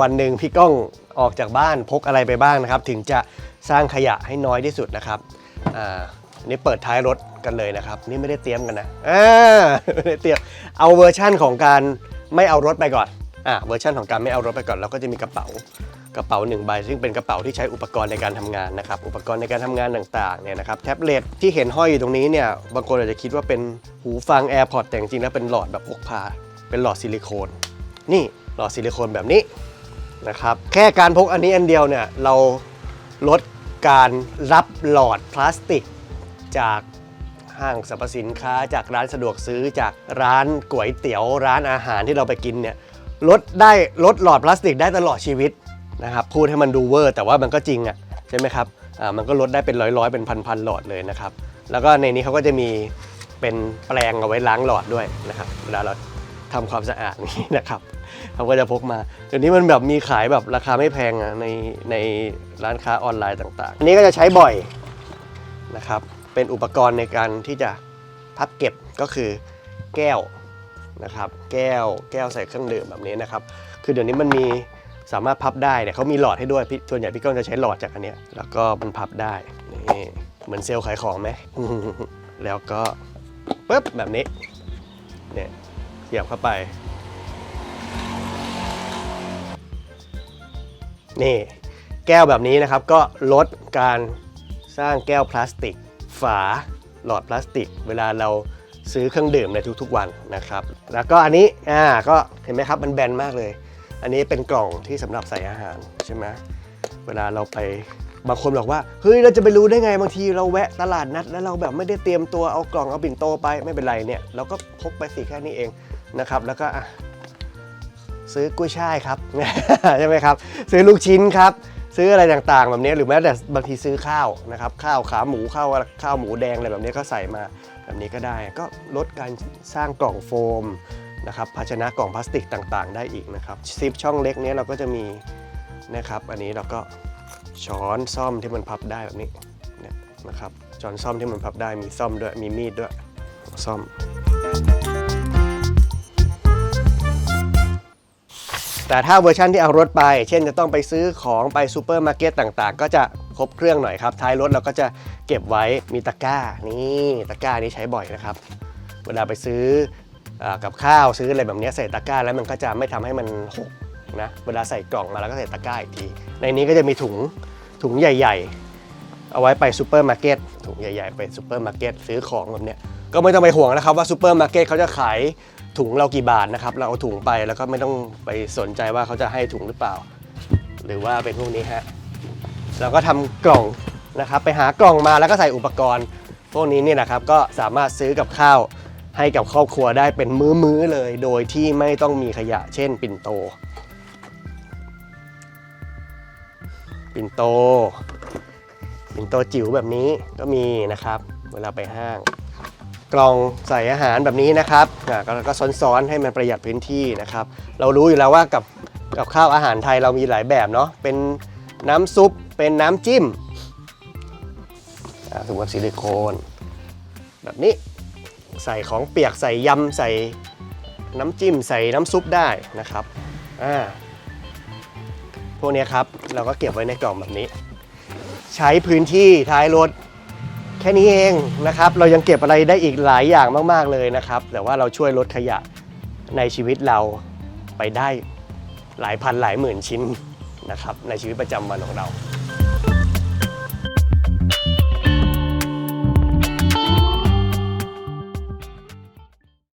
วันหนึ่งพี่ก้องออกจากบ้านพกอะไรไปบ้างนะครับ ถึงจะสร้างขยะให้น้อยที่สุดนะครับอ่าอันนี่เปิดท้ายรถกันเลยนะครับ นี่ไม่ได้เตรียมกันนะอ่าไม่ได้เตรียมเอาเวอร์ชั่นของการไม่เอารถไปก่อนอ่าเวอร์ชั่นของการไม่เอารถไปก่อนเราก็จะมีกระเป๋ากระเป๋าหนึ่งใบซึ่งเป็นกระเป๋าที่ใช้อุปกรณ์ในการทำงานนะครับ อุปกรณ์ในการทำงานต่างๆเนี่ยนะครับแท็บเล็ตที่เห็นห้อยอยู่ตรงนี้เนี่ยบางคนอาจจะคิดว่าเป็นหูฟัง AirPods แต่จริงๆแล้วเป็นหลอดแบบพกพา เป็นหลอดซิลิโคน นี่หลอดซิลิโคนแบบนี้ นะครับ แค่การพกอันนี้อันเดียวเนี่ยเราลดการรับหลอดพลาสติก จากห้างสรรพสินค้า จากร้านสะดวกซื้อจากร้านก๋วยเตี๋ยวร้านอาหารที่เราไปกินเนี่ยลดได้ลดหลอดพลาสติกได้ตลอดชีวิตนะครับพูดให้มันดูเวอร์ แต่ว่ามันก็จริงอะ่ะใช่ไหมครับอ่ามันก็ลดได้เป็นร้อยๆเป็นพันๆหลอดเลยนะครับแล้วก็ในนี้เขาก็จะมีเป็นแปรงเอาไว้ล้างหลอดด้วยนะครับเวลาเรา ทำความสะอาดนี่นะครับเขาก็จะพกมาเดี๋ยวนี้มันแบบมีขายแบบราคาไม่แพงอะในในร้านค้าออนไลน์ต่างๆ อันนี้ก็จะใช้บ่อยนะครับ เป็นอุปกรณ์ในการที่จะพับเก็บก็คือแก้วนะครับแก้วแก้วใส่เครื่องดื่มแบบนี้นะครับ คือเดี๋ยวนี้มันมีสามารถพับได้เนี่ยเขามีหลอดให้ด้วยพี่ส่วนใหญ่พี่ก้องจะใช้หลอดจากอันเนี้ยแล้วก็มันพับได้นี่เหมือนเซลล์ขายของไหมแล้วก็ปึ๊บแบบนี้เนี่ย เสียบเข้าไป นี่แก้วแบบนี้นะครับก็ลดการสร้างแก้วพลาสติก ฝาหลอดพลาสติก เวลาเราซื้อเครื่องดื่มในทุกๆวันนะครับ แล้วก็อันนี้อ่าก็เห็นไหมครับมันแบนมากเลย อันนี้เป็นกล่องที่สำหรับใส่อาหารใช่ไหมเวลาเราไปบางคนบอกว่าเฮ้ยเราจะไปรู้ได้ไงบางทีเราแวะตลาดนัด แล้วเราแบบไม่ได้เตรียมตัวเอากล่องเอาปิ่นโตไปไม่เป็นไรเนี่ยเราก็พกไปสิแค่นี้เอง นะครับ แล้วก็ซื้อกุ้ยช่ายครับใช่ไหมครับ ซื้อลูกชิ้นครับ ซื้ออะไรต่างๆ แบบนี้หรือแม้แต่บางทีซื้อข้าวนะครับ ข้าวขาหมูข้าวข้าวหมูแดงอะไรแบบนี้ก็ใส่มาแบบนี้ก็ได้ ก็ลดการสร้างกล่องโฟมนะครับภาชนะกล่องพลาสติกต่างๆ ได้อีกนะครับซิปช่องเล็กนี้เราก็จะมีนะครับ อันนี้เราก็ช้อนซ่อมที่มันพับได้แบบนี้นะครับช้อนซ่อมที่มันพับได้มีซ่อมด้วยมีมีดด้วยซ่อม แต่ถ้าเวอร์ชันที่เอารถไป เช่นจะต้องไปซื้อของไปซูเปอร์มาร์เก็ตต่างๆ ก็จะครบเครื่องหน่อยครับ ท้ายรถเราก็จะเก็บไว้มีตะกร้า นี่ตะกร้านี้ใช้บ่อยนะครับ เวลาไปซื้ออกับข้าวซื้ออะไรแบบนี้ใส่ตะกร้าแล้วมันก็จะไม่ทำให้มันหกนะเวลาใส่กล่องมาแล้วก็ใส่ตะกร้าอีกที ในนี้ก็จะมีถุงถุงใหญ่ ๆ เอาไว้ไปซูเปอร์มาร์เก็ตถุงใหญ่ๆไปซูเปอร์มาร์เก็ตซื้อของแบบเนี้ยก็ไม่ต้องไปห่วงนะครับว่าซูเปอร์มาร์เก็ตเขาจะขาย ถุงเรากี่บาทนะครับ เราเอาถุงไปแล้วก็ไม่ต้องไปสนใจว่าเขาจะให้ถุงหรือเปล่า หรือว่าเป็นพวกนี้ฮะเราก็ทำกล่องนะครับ ไปหากล่องมาแล้วก็ใส่อุปกรณ์ พวกนี้เนี่ยนะครับก็สามารถซื้อกับข้าวให้กับครอบครัวได้เป็นมื้อๆเลย โดยที่ไม่ต้องมีขยะ เช่น ปิ่นโต ปิ่นโต ปิ่นโตจิ๋วแบบนี้ก็มีนะครับ เวลาไปห้าง กล่องใส่อาหารแบบนี้นะครับอ่าก็ก็ซ้อนๆให้มันประหยัดพื้นที่นะครับ เรารู้อยู่แล้วว่ากับกับข้าวอาหารไทยเรามีหลายแบบเนาะเป็นน้ำซุปเป็นน้ำจิ้มอ่าถุงแบบซิลิโคน แบบนี้ใส่ของเปียกใส่ยำใส่น้ำจิ้มใส่น้ำซุปได้นะครับอ่าพวกนี้ครับเราก็เก็บไว้ในกล่องแบบนี้ ใช้พื้นที่ท้ายรถ แค่นี้เองนะครับเรายังเก็บอะไรได้อีกหลายอย่างมาก ๆเลยนะครับ แต่ว่าเราช่วยลดขยะในชีวิตเราไปได้หลายพันหลายหมื่นชิ้นนะครับในชีวิตประจำวันของเรา